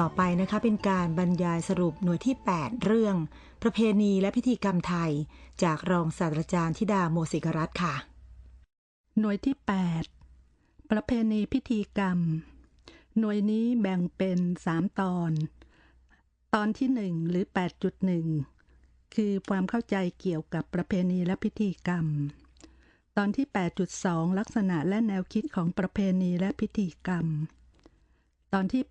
ต่อไปนะคะเป็นการบรรยายสรุปหน่วยที่ 8 เรื่อง ประเพณีและพิธีกรรมไทย จากรองศาสตราจารย์ธิดาโมสิกรัตน์ค่ะ หน่วยที่ 8 ประเพณีพิธีกรรม หน่วยนี้แบ่งเป็น 3 ตอน ตอนที่ 1 หรือ 8.1 คือความเข้าใจเกี่ยวกับประเพณีและพิธีกรรม ตอนที่ 8.2 ลักษณะและแนวคิดของประเพณีและพิธีกรรม ตอนที่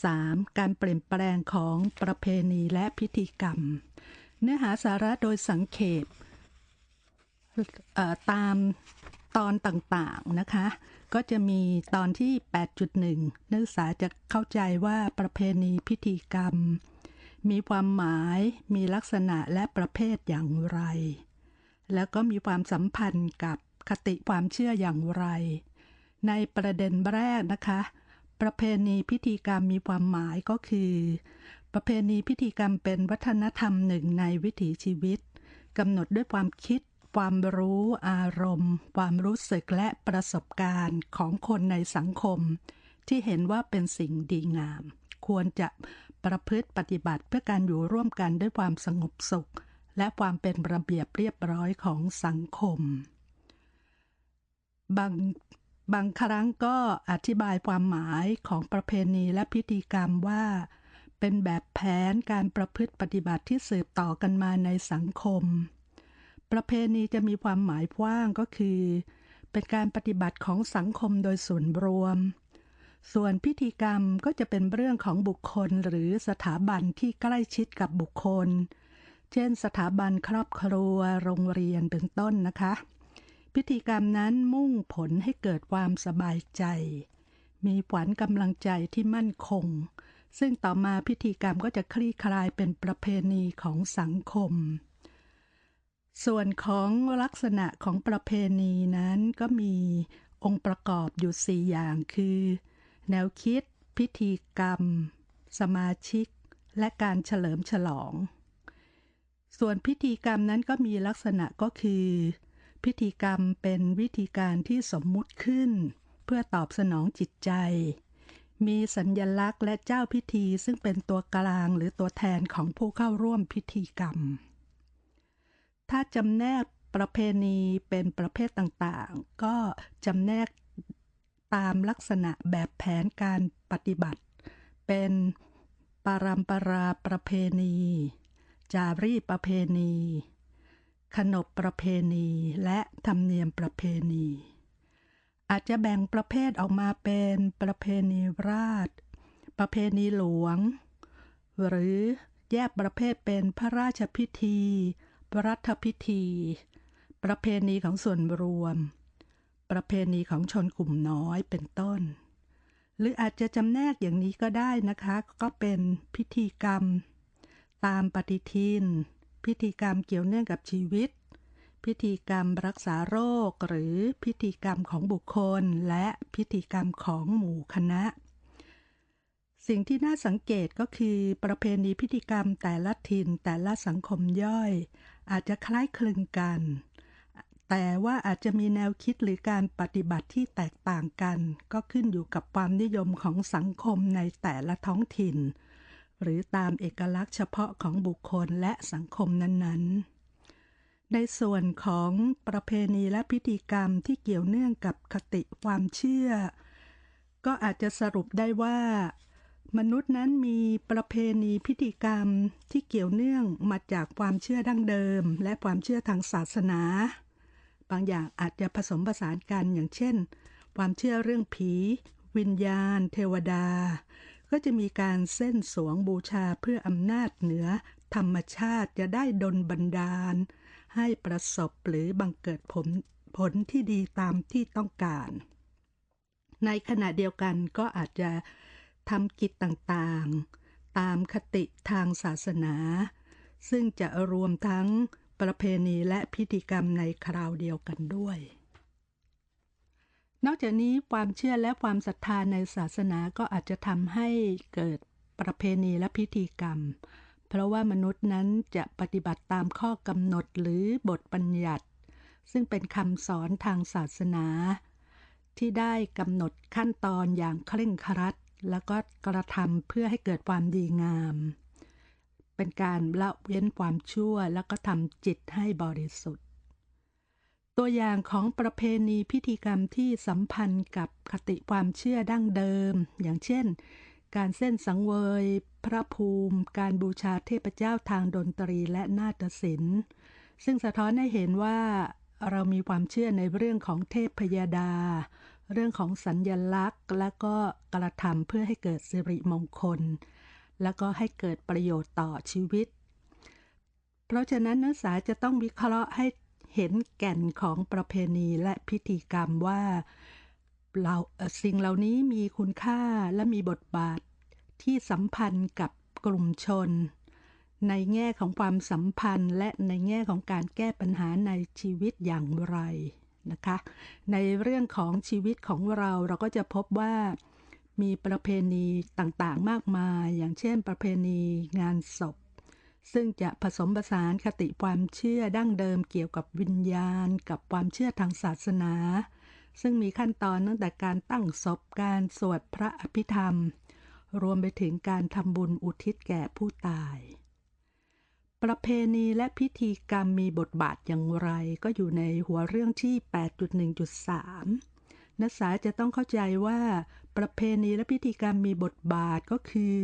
8.3 การเปลี่ยนแปลงของประเพณีและพิธีกรรม เนื้อหาสาระโดยสังเขปตามตอนต่างๆนะคะ ก็จะมีตอนที่ 8.1 นักศึกษาจะเข้าใจว่าประเพณีพิธีกรรม มีความหมายมีลักษณะและประเภทอย่างไร แล้วก็มีความสัมพันธ์กับคติความเชื่ออย่างไร ในประเด็นแรกนะคะ ประเพณีพิธีกรรมมีความหมายก็คือ ประเพณีพิธีกรรมเป็นวัฒนธรรมหนึ่งในวิถีชีวิตกำหนดด้วยความคิด ความรู้อารมณ์ ความรู้สึกและประสบการณ์ของคนในสังคม ที่เห็นว่าเป็นสิ่งดีงาม ควรจะประพฤติปฏิบัติเพื่อการอยู่ร่วมกันด้วยความสงบสุข และความเป็นระเบียบเรียบร้อยของสังคมบาง บางครั้งก็อธิบายความหมายของประเพณีและพิธีกรรมว่า เป็นแบบแผนการประพฤติปฏิบัติที่สืบต่อกันมาในสังคม ประเพณีจะมีความหมายกว้างก็คือ เป็นการปฏิบัติของสังคมโดยส่วนรวม ส่วนพิธีกรรมก็จะเป็นเรื่องของบุคคลหรือสถาบันที่ใกล้ชิดกับบุคคล เช่น สถาบันครอบครัว โรงเรียนเป็นต้นนะคะ พิธีกรรมนั้นมุ่งผลให้เกิดความสบายใจ มีขวัญกำลังใจที่มั่นคง ซึ่งต่อมาพิธีกรรมก็จะคลี่คลายเป็นประเพณีของสังคม ส่วนของลักษณะของประเพณีนั้นก็มีองค์ประกอบอยู่4อย่างคือ แนวคิด พิธีกรรม สมาชิก และการเฉลิมฉลอง ส่วนพิธีกรรมนั้นก็มีลักษณะก็คือ พิธีกรรมเป็นวิธีการที่สมมุติขึ้น เพื่อตอบสนองจิตใจ มีสัญญลักษณ์และเจ้าพิธีซึ่งเป็นตัวกลางหรือตัวแทนของผู้เข้าร่วมพิธีกรรม ถ้าจำแนกประเพณีเป็นประเภทต่างๆ ก็จำแนกตามลักษณะแบบแผนการปฏิบัติ เป็นปารัมปราประเพณี จารีประเพณี ขนบประเพณีและธรรมเนียมประเพณี อาจจะแบ่งประเภทออกมาเป็นประเพณีราช ประเพณีหลวง หรือแยกประเภทเป็นพระราชพิธีรัฐพิธี ประเพณีของส่วนรวม ประเพณีของชนกลุ่มน้อยเป็นต้น หรืออาจจะจำแนกอย่างนี้ก็ได้นะคะ ก็เป็นพิธีกรรม ตามปฏิทิน พิธีกรรมเกี่ยวเนื่องกับชีวิต พิธีกรรมรักษาโรค หรือพิธีกรรมของบุคคล และพิธีกรรมของหมู่คณะ สิ่งที่น่าสังเกตก็คือประเพณีพิธีกรรมแต่ละถิ่นแต่ละสังคมย่อย อาจจะคล้ายคลึงกัน แต่ว่าอาจจะมีแนวคิดหรือการปฏิบัติที่แตกต่างกัน ก็ขึ้นอยู่กับความนิยมของสังคมในแต่ละท้องถิ่น หรือตามเอกลักษณ์เฉพาะของบุคคลและสังคมนั้นๆ ในส่วนของประเพณีและพิธีกรรมที่เกี่ยวเนื่องกับคติความเชื่อ ก็อาจจะสรุปได้ว่า มนุษย์นั้นมีประเพณีพิธีกรรมที่เกี่ยวเนื่องมาจากความเชื่อดั้งเดิม และความเชื่อทางศาสนา บางอย่างอาจจะผสมผสานกันอย่างเช่น ความเชื่อเรื่องผี วิญญาณ เทวดา ก็จะมีการเส้นสวงบูชาเพื่ออำนาจเหนือ ธรรมชาติจะได้ดลบันดาล ให้ประสบหรือบังเกิดผลผลที่ดีตามที่ต้องการ ในขณะเดียวกันก็อาจจะทำกิจต่างๆ ตามคติทางศาสนา ซึ่งจะรวมทั้งประเพณีและพิธีกรรมในคราวเดียวกันด้วย นอกจากนี้ความเชื่อและความศรัทธาในศาสนาก็อาจจะทำให้เกิดประเพณีและพิธีกรรม เพราะว่ามนุษย์นั้นจะปฏิบัติตามข้อกำหนดหรือบทบัญญัติ ซึ่งเป็นคำสอนทางศาสนา ที่ได้กำหนดขั้นตอนอย่างเคร่งครัด แล้วก็กระทำเพื่อให้เกิดความดีงาม เป็นการละเว้นความชั่วแล้วก็ทำจิตให้บริสุทธิ์ ตัวอย่างของประเพณีพิธีกรรมที่สัมพันธ์กับคติความเชื่อดั้งเดิม อย่างเช่น การเส้นสังเวย พระภูมิ การบูชาเทพเจ้าทางดนตรีและนาฏศิลป์ ซึ่งสะท้อนให้เห็นว่าเรามีความเชื่อในเรื่องของเทพพยาดา เรื่องของสัญญลักษณ์ และก็กระทำเพื่อให้เกิดสิริมงคล แล้วก็ให้เกิดประโยชน์ต่อชีวิต เพราะฉะนั้นนักศึกษาจะต้องวิเคราะห์ให้ เห็นแก่นของประเพณีและพิธีกรรมว่าเราสิ่งเหล่านี้มีคุณค่าและมีบทบาทที่สัมพันธ์กับกลุ่มชน ในแง่ของความสัมพันธ์ และในแง่ของการแก้ปัญหาในชีวิตอย่างไรนะคะ ในเรื่องของชีวิตของเราเราก็จะพบว่ามีประเพณีต่างๆมากมาย อย่างเช่น ประเพณีงานศพ ซึ่งจะผสมผสานคติความเชื่อดั้งเดิมเกี่ยวกับวิญญาณ กับความเชื่อทางศาสนา ซึ่งมีขั้นตอนตั้งแต่การตั้งศพการสวดพระอภิธรรม รวมไปถึงการทำบุญอุทิศแก่ผู้ตาย ประเพณีและพิธีกรรมมีบทบาทอย่างไร ก็อยู่ในหัวเรื่องที่ 8.1.3 นักศึกษาจะต้องเข้าใจว่า ประเพณีและพิธีกรรมมีบทบาทก็คือ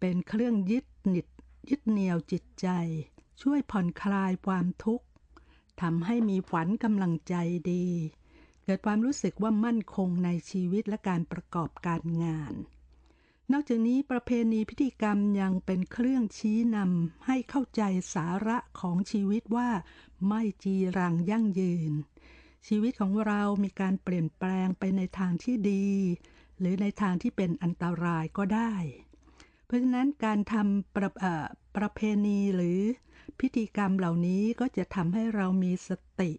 เป็นเครื่องยึดหนิด ยึดเหนี่ยวจิตใจ ช่วยผ่อนคลายความทุกข์ทำให้มีขวัญกำลังใจดี เกิดความรู้สึกว่ามั่นคงในชีวิตและการประกอบการงาน นอกจากนี้ประเพณีพิธีกรรมยังเป็นเครื่องชี้นำให้เข้าใจสาระของชีวิตว่าไม่จีรังยั่งยืน ชีวิตของเรามีการเปลี่ยนแปลงไปในทางที่ดี หรือในทางที่เป็นอันตรายก็ได้ เพราะฉะนั้นการทำประประเพณีหรือพิธีกรรมเหล่านี้ก็จะทำให้เรามีสติ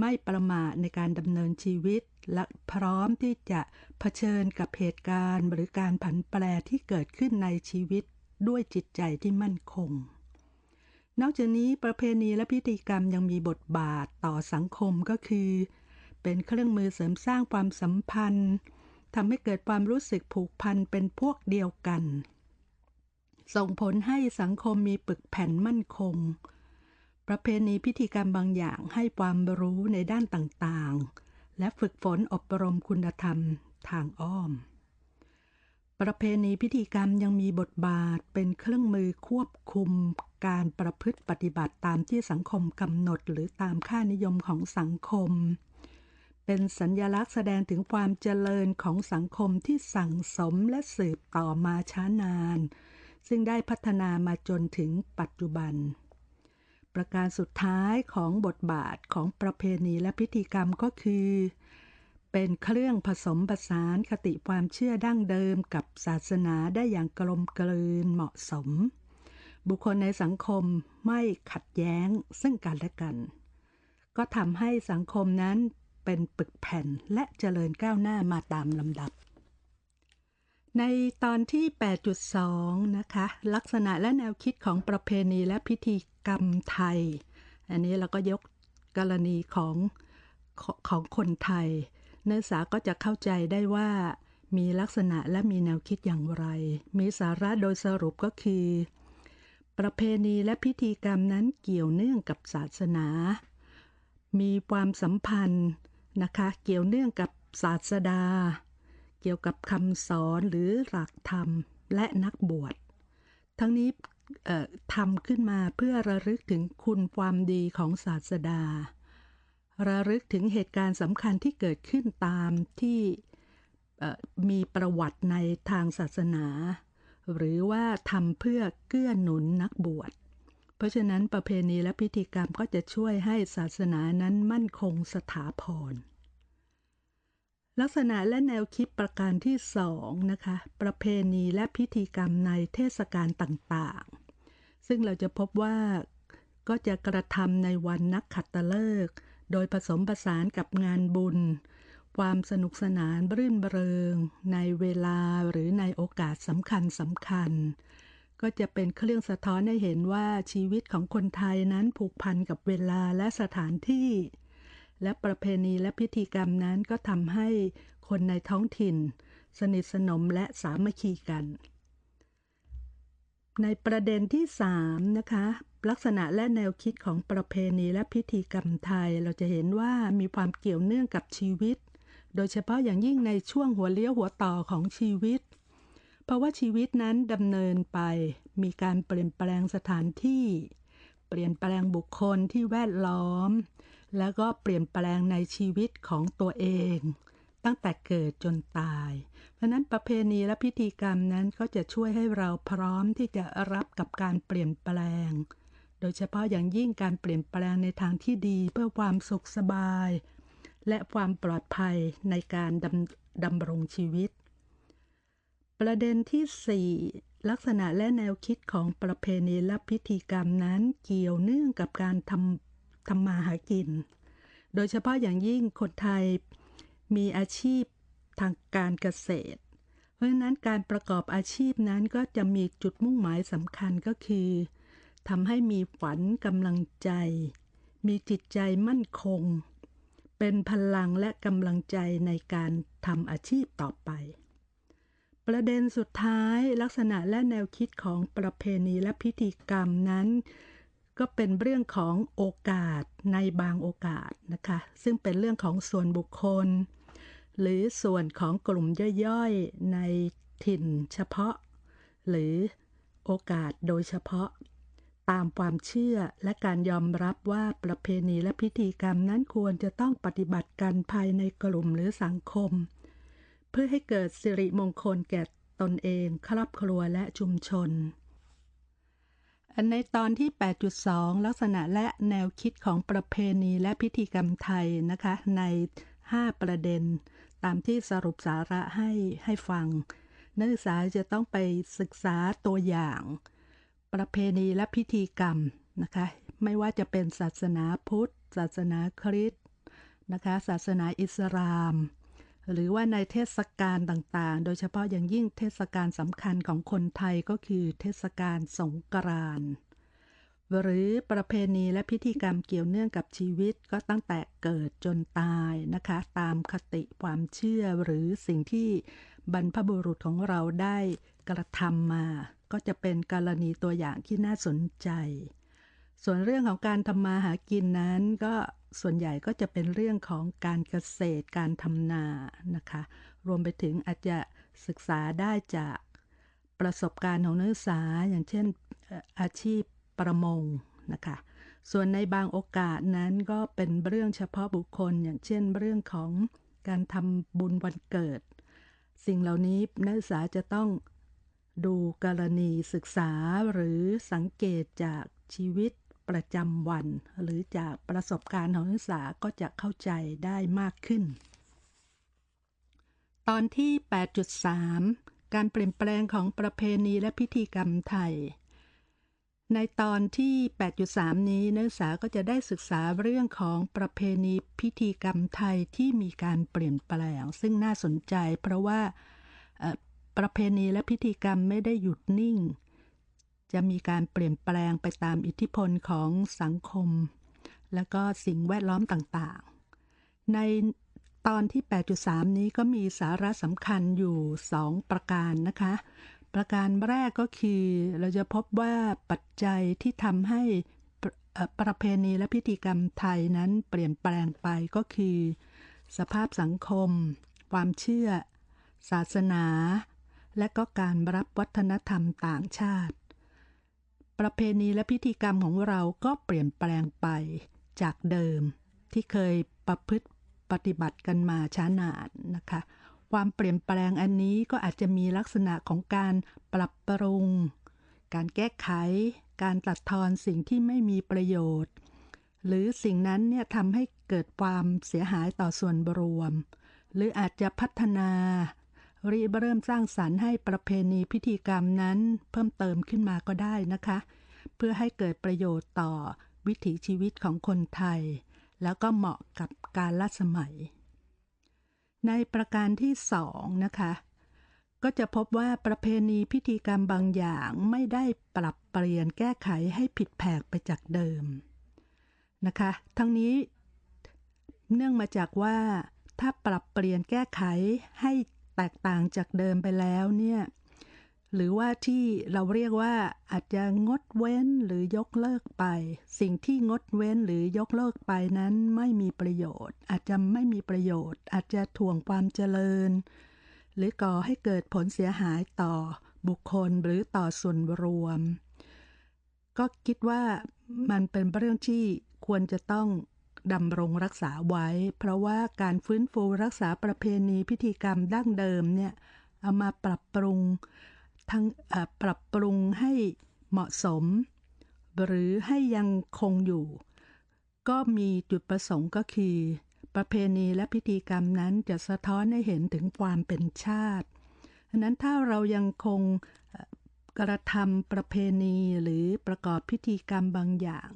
ไม่ประมาทในการดำเนินชีวิต และพร้อมที่จะเผชิญกับเหตุการณ์หรือการผันแปรที่เกิดขึ้นในชีวิตด้วยจิตใจที่มั่นคง นอกจากนี้ประเพณีและพิธีกรรมยังมีบทบาทต่อสังคมก็คือ เป็นเครื่องมือเสริมสร้างความสัมพันธ์ทำให้เกิดความรู้สึกผูกพันเป็นพวกเดียวกัน ส่งผลให้สังคมมีปึกแผ่นมั่นคง ประเพณีพิธีกรรมบางอย่างให้ความรู้ในด้านต่างๆ และฝึกฝนอบรมคุณธรรมทางอ้อม ประเพณีพิธีกรรมยังมีบทบาทเป็นเครื่องมือควบคุมการประพฤติปฏิบัติตามที่สังคมกำหนดหรือตามค่านิยมของสังคม เป็นสัญญลักษณ์แสดงถึงความเจริญของสังคมที่สั่งสมและสืบต่อมาช้านาน ซึ่งได้พัฒนามาจนถึงปัจจุบัน ประการสุดท้ายของบทบาทของประเพณีและพิธีกรรมก็คือ เป็นเครื่องผสมผสานคติความเชื่อดั้งเดิมกับศาสนาได้อย่างกลมกลืนเหมาะสม บุคคลในสังคมไม่ขัดแย้งซึ่งกันและกัน ก็ทำให้สังคมนั้นเป็นปึกแผ่นและเจริญก้าวหน้ามาตามลำดับ ในตอนที่ 8.2 นะคะ ลักษณะและแนวคิดของประเพณีและพิธีกรรมไทย อันนี้เราก็ยกกรณีของของคนไทยเนื้อสาก็จะเข้าใจได้ว่ามีลักษณะและมีแนวคิดอย่างไร มีสาระโดยสรุปก็คือ ประเพณีและพิธีกรรมนั้นเกี่ยวเนื่องกับศาสนา มีความสัมพันธ์นะคะ เกี่ยวเนื่องกับศาสดา เกี่ยวกับคำสอนหรือหลักธรรมและนักบวช ทั้งนี้ทำขึ้นมาเพื่อระลึกถึงคุณความดีของศาสดา ระลึกถึงเหตุการณ์สำคัญที่เกิดขึ้นตามที่มีประวัติในทางศาสนา หรือว่าทำเพื่อเกื้อหนุนนักบวช เพราะฉะนั้นประเพณีและพิธีกรรมก็จะช่วยให้ศาสนานั้นมั่นคงสถาพร ลักษณะและแนวคิดประการที่สองนะคะ ประเพณีและพิธีกรรมในเทศกาลต่างๆ ซึ่งเราจะพบว่าก็จะกระทำในวันนักขัตฤกษ์โดยผสมผสานกับงานบุญ ความสนุกสนานรื่นเริง ในเวลาหรือในโอกาสสำคัญสำคัญ ก็จะเป็นเครื่องสะท้อนให้เห็นว่าชีวิตของคนไทยนั้นผูกพันกับเวลาและสถานที่ และประเพณีและพิธีกรรมนั้นก็ทำให้คนในท้องถิ่น สนิทสนมและสามัคคีกัน ในประเด็นที่3นะคะลักษณะและแนวคิดของประเพณีและพิธีกรรมไทย เราจะเห็นว่ามีความเกี่ยวเนื่องกับชีวิต โดยเฉพาะอย่างยิ่งในช่วงหัวเลี้ยวหัวต่อของชีวิต เพราะว่าชีวิตนั้นดำเนินไป มีการเปลี่ยนแปลงสถานที่ เปลี่ยนแปลงบุคคลที่แวดล้อม แล้วก็เปลี่ยนแปลงในชีวิตของตัวเอง ตั้งแต่เกิดจนตาย เพราะนั้นประเพณีและพิธีกรรมนั้นก็จะช่วยให้เราพร้อมที่จะรับกับการเปลี่ยนแปลง โดยเฉพาะอย่างยิ่งการเปลี่ยนแปลงในทางที่ดีเพื่อความสุขสบาย และความปลอดภัยในการดำดำรงชีวิต ประเด็นที่ 4ลักษณะและแนวคิดของประเพณีและพิธีกรรมนั้นเกี่ยวเนื่องกับการทำ ทำมาหากิน โดยเฉพาะอย่างยิ่งคนไทยมีอาชีพทางการเกษตร เพราะฉะนั้นการประกอบอาชีพนั้นก็จะมีจุดมุ่งหมายสำคัญก็คือทำให้มีฝันกำลังใจ มีจิตใจมั่นคง เป็นพลังและกำลังใจในการทำอาชีพต่อไป ประเด็นสุดท้ายลักษณะและแนวคิดของประเพณีและพิธีกรรมนั้น ก็เป็นเรื่องของโอกาสในบางโอกาสนะคะ ซึ่งเป็นเรื่องของส่วนบุคคล หรือส่วนของกลุ่มย่อยๆในถิ่นเฉพาะ หรือโอกาสโดยเฉพาะ ตามความเชื่อและการยอมรับว่าประเพณีและพิธีกรรมนั้นควรจะต้องปฏิบัติกันภายในกลุ่มหรือสังคม เพื่อให้เกิดสิริมงคลแก่ตนเอง ครอบครัวและชุมชน ในตอนที่ 8.2 ลักษณะและแนวคิดของประเพณีและพิธีกรรมไทยนะคะ ใน 5 ประเด็น ตามที่สรุปสาระให้ให้ฟัง นักศึกษาจะต้องไปศึกษาตัวอย่าง ประเพณีและพิธีกรรมนะคะ ไม่ว่าจะเป็นศาสนาพุทธ ศาสนาคริสต์นะคะ ศาสนาอิสลาม หรือว่าในเทศกาลต่างๆ โดยเฉพาะอย่างยิ่งเทศกาลสำคัญของคนไทยก็คือเทศกาลสงกรานต์หรือประเพณีและพิธีกรรมเกี่ยวเนื่องกับชีวิตก็ตั้งแต่เกิดจนตายนะคะ ตามคติความเชื่อหรือสิ่งที่บรรพบุรุษของเราได้กระทำมา ก็จะเป็นกรณีตัวอย่างที่น่าสนใจ ส่วนเรื่องของการทำมาหากินนั้นก็ ส่วนใหญ่ก็จะเป็นเรื่องของการเกษตรการทำนานะคะ รวมไปถึงอาจจะศึกษาได้จากประสบการณ์ของนักศึกษา อย่างเช่นอาชีพประมงนะคะ ส่วนในบางโอกาสนั้นก็เป็นเรื่องเฉพาะบุคคล อย่างเช่นเรื่องของการทำบุญวันเกิด สิ่งเหล่านี้นักศึกษาจะต้องดูกรณีศึกษาหรือสังเกตจากชีวิต ประจำวัน หรือจากประสบการณ์ของนักศึกษาก็จะเข้าใจได้มากขึ้น ตอนที่ 8.3 การเปลี่ยนแปลงของประเพณีและพิธีกรรมไทย ในตอนที่ 8.3 นี้นักศึกษาก็จะได้ศึกษาเรื่องของประเพณีพิธีกรรมไทยที่มีการเปลี่ยนแปลง ซึ่งน่าสนใจเพราะว่าประเพณีและพิธีกรรมไม่ได้หยุดนิ่ง จะมีการเปลี่ยนแปลงไปตามอิทธิพลของสังคม และก็สิ่งแวดล้อมต่างๆ ในตอนที่ 8.3 นี้ก็มีสาระสำคัญอยู่ 2 ประการนะคะ ประการแรกก็คือเราจะพบว่าปัจจัยที่ทำให้ประเอ่อประเพณีและพิธีกรรมไทยนั้นเปลี่ยนแปลงไปก็คือ สภาพสังคม ความเชื่อ ศาสนา และก็การรับวัฒนธรรมต่างชาติ ประเพณีและพิธีกรรมของเราก็เปลี่ยนแปลงไปจากเดิมที่เคยประพฤติปฏิบัติกันมาช้านานนะคะ ความเปลี่ยนแปลงอันนี้ก็อาจจะมีลักษณะของการปรับปรุง การแก้ไข การตัดทอนสิ่งที่ไม่มีประโยชน์ หรือสิ่งนั้นเนี่ยทำให้เกิดความเสียหายต่อส่วนรวม หรืออาจจะพัฒนา ริเริ่มสร้างสรรค์ให้ประเพณีพิธีกรรมนั้นเพิ่มเติมขึ้นมาก็ได้นะคะ เพื่อให้เกิดประโยชน์ต่อวิถีชีวิตของคนไทย แล้วก็เหมาะกับการละสมัย ในประการที่สองนะคะก็จะพบว่าประเพณีพิธีกรรมบางอย่างไม่ได้ปรับเปลี่ยนแก้ไขให้ผิดแผกไปจากเดิมนะคะ ทั้งนี้เนื่องมาจากว่าถ้าปรับเปลี่ยนแก้ไขให้ แตกต่างจากเดิมไปแล้วเนี่ยหรือว่าที่เราเรียกว่าอาจจะงดเว้นหรือยกเลิกไป สิ่งที่งดเว้นหรือยกเลิกไปนั้นไม่มีประโยชน์ อาจจะไม่มีประโยชน์ อาจจะถ่วงความเจริญ หรือก่อให้เกิดผลเสียหายต่อบุคคลหรือต่อส่วนรวม ก็คิดว่ามันเป็นเรื่องที่ควรจะต้อง ดำรงรักษาไว้ เพราะว่าการฟื้นฟูรักษาประเพณีพิธีกรรมดั้งเดิมเนี่ยเอามาปรับปรุงทั้งปรับปรุงให้เหมาะสม หรือให้ยังคงอยู่ ก็มีจุดประสงค์ก็คือ ประเพณีและพิธีกรรมนั้นจะสะท้อนให้เห็นถึงความเป็นชาติฉะนั้นถ้าเรายังคงกระทำประเพณีหรือประกอบพิธีกรรมบางอย่าง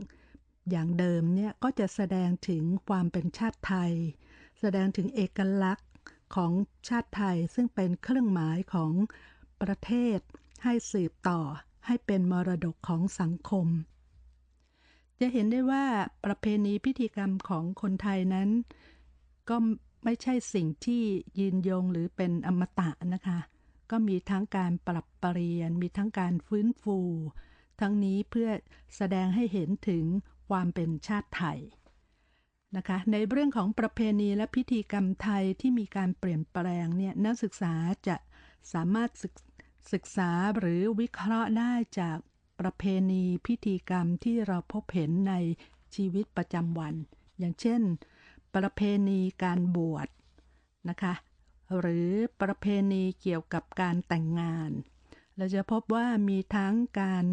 อย่างเดิมเนี่ยก็จะแสดงถึงความเป็นชาติไทย แสดงถึงเอกลักษณ์ของชาติไทยซึ่งเป็นเครื่องหมายของประเทศ ให้สืบต่อให้เป็นมรดกของสังคม จะเห็นได้ว่าประเพณีพิธีกรรมของคนไทยนั้น ก็ไม่ใช่สิ่งที่ยืนยงหรือเป็นอมตะนะคะ ก็มีทั้งการปรับเปลี่ยน มีทั้งการฟื้นฟู ทั้งนี้เพื่อแสดงให้เห็นถึง ความเป็นชาติไทยนะคะในเรื่องของประเพณีและพิธีกรรมไทยที่มีการเปลี่ยนแปลงเนี่ยนักศึกษาจะสามารถศึกศึกษาหรือวิเคราะห์ได้จากประเพณีพิธีกรรมที่เราพบเห็นในชีวิตประจำวัน อย่างเช่น ประเพณีการบวชนะคะหรือประเพณีเกี่ยวกับการแต่งงาน เราจะพบว่ามีทั้งการ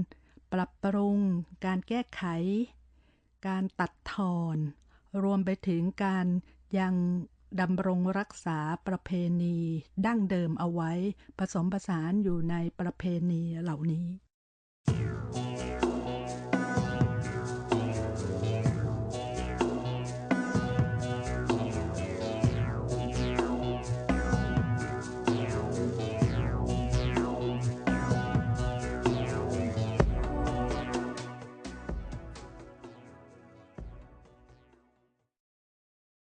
ปรับปรุง การแก้ไข การตัดทอน รวมไปถึงการยังดำรงรักษาประเพณีดั้งเดิมเอาไว้ ผสมผสานอยู่ในประเพณีเหล่านี้